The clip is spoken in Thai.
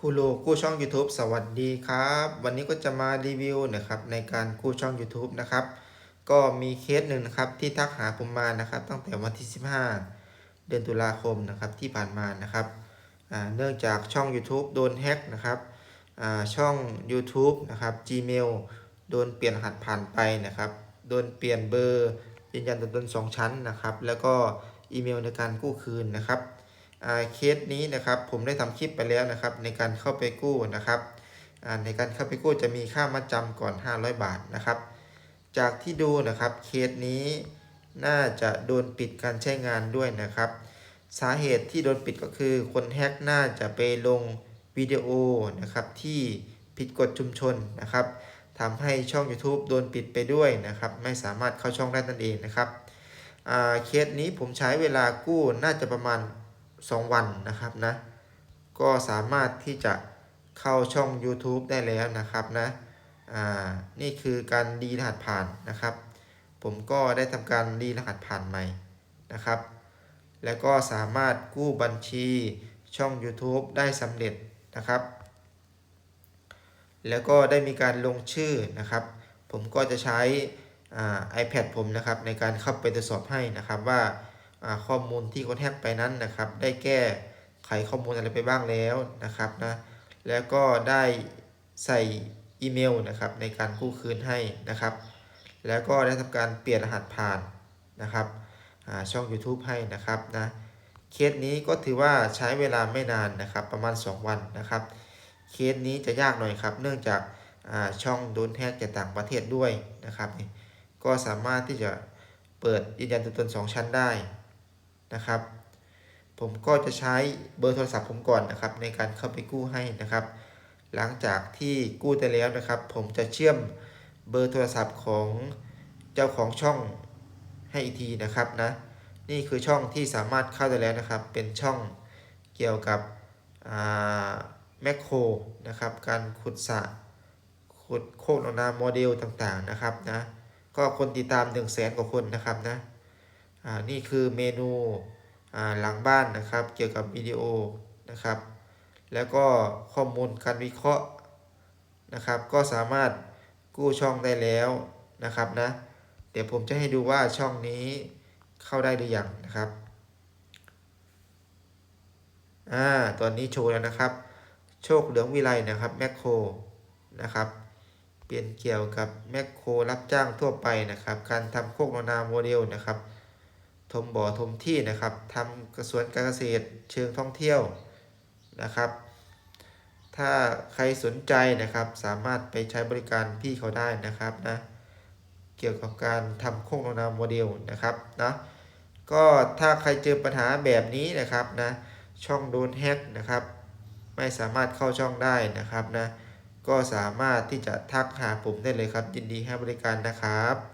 ครูโลกู้ช่อง YouTube สวัสดีครับ วันนี้ก็จะมารีวิวนะครับในการกู้ช่อง YouTube นะครับ ก็มีเคสหนึ่งนะครับที่ทักหาผมมานะครับ ตั้งแต่วันที่ 15 เดือนตุลาคมนะครับที่ผ่านมานะครับเนื่องจากช่อง YouTube โดนแฮ็กนะครับช่อง YouTube นะครับ Gmail โดนเปลี่ยนรหัสผ่านไปนะครับ โดนเปลี่ยนเบอร์ยืนยันตัวตนสองชั้นนะครับ แล้วก็อีเมลในการกู้คืนนะครับ เคสนี้นะครับผมได้ทำคลิปไปแล้วนะครับ ในการเข้าไปกู้นะครับในการเข้าไปกู้จะมีค่ามัดจำก่อน 500 บาทนะครับ จากที่ดูนะครับเคสนี้น่าจะโดนปิดการใช้งานด้วยนะครับ สาเหตุที่โดนปิดก็คือ คนแฮกน่าจะไปลงวิดีโอนะครับที่ผิดกฎชุมชนนะครับทำให้ช่อง YouTube โดนปิดไปด้วยนะครับ ไม่สามารถเข้าช่องได้นั่นเองนะครับเคสนี้ผมใช้เวลากู้น่าจะประมาณ 2 วันนะครับนะ ก็สามารถที่จะเข้าช่อง YouTube ได้แล้วนะครับนะอ่านี่คือการดีรหัสผ่านนะครับ ผมก็ได้ทำการรีรหัสผ่านใหม่นะครับ แล้วก็สามารถกู้บัญชีช่อง YouTube ได้สำเร็จนะครับ แล้วก็ได้มีการลงชื่อนะครับ ผมก็จะใช้ iPad ผมนะครับในการเข้าไปตรวจสอบให้นะครับว่า ข้อมูลที่คนแฮกไปนั้นนะครับ ได้แก้ไขข้อมูลอะไรไปบ้างแล้วนะครับนะแล้วก็ได้ใส่อีเมลนะครับในการกู้คืนให้นะครับ แล้วก็ได้ทำการเปลี่ยนรหัสผ่านนะครับช่อง YouTube ให้นะครับนะเคสนี้ก็ถือว่าใช้เวลาไม่นานนะครับประมาณ 2 วันนะครับ เคสนี้จะยากหน่อยครับ เนื่องจากาช่องโดนแฮกจากต่างประเทศด้วยนะครับ ก็สามารถที่จะเปิดยืนยันตัวตน 2 ชั้นได้ นะครับ ผมก็จะใช้เบอร์โทรศัพท์ผมก่อนนะครับ ในการเข้าไปกู้ให้นะครับ หลังจากที่กู้ได้แล้วนะครับ ผมจะเชื่อมเบอร์โทรศัพท์ของเจ้าของช่องให้อีกทีนะครับนะนี่คือช่องที่สามารถเข้าได้แล้วนะครับ เป็นช่องเกี่ยวกับแมคโครนะครับ การขุดสระขุดโคกนนาโมเดลต่างๆนะครับนะก็คนติดตาม1 0 0 0 0แสนกว่าคนนะครับนะ นี่คือเมนูหลังบ้านนะครับ เกี่ยวกับวิดีโอนะครับ แล้วก็ข้อมูลการวิเคราะห์นะครับ ก็สามารถกู้ช่องได้แล้วนะครับนะ เดี๋ยวผมจะให้ดูว่าช่องนี้เข้าได้หรือยังนะครับอ่าตอนนี้โชว์แล้วนะครับ โชคเหลืองวิไลนะครับแมคโครนะครับเปลี่ยนเกี่ยวกับแมคโครรับจ้างทั่วไปนะครับ การทำโคกนนาโมเดลนะครับ ทมบ่อทมที่นะครับทำกระสวนการเกษตรเชิงท่องเที่ยวนะครับ ถ้าใครสนใจนะครับสามารถไปใช้บริการพี่เขาได้นะครับนะเกี่ยวกับการทำโครงนาโมเดลนะครับนะก็ถ้าใครเจอปัญหาแบบนี้นะครับนะช่องโดนแฮกนะครับ ไม่สามารถเข้าช่องได้นะครับนะก็สามารถที่จะทักหาผมได้เลยครับ ยินดีให้บริการนะครับ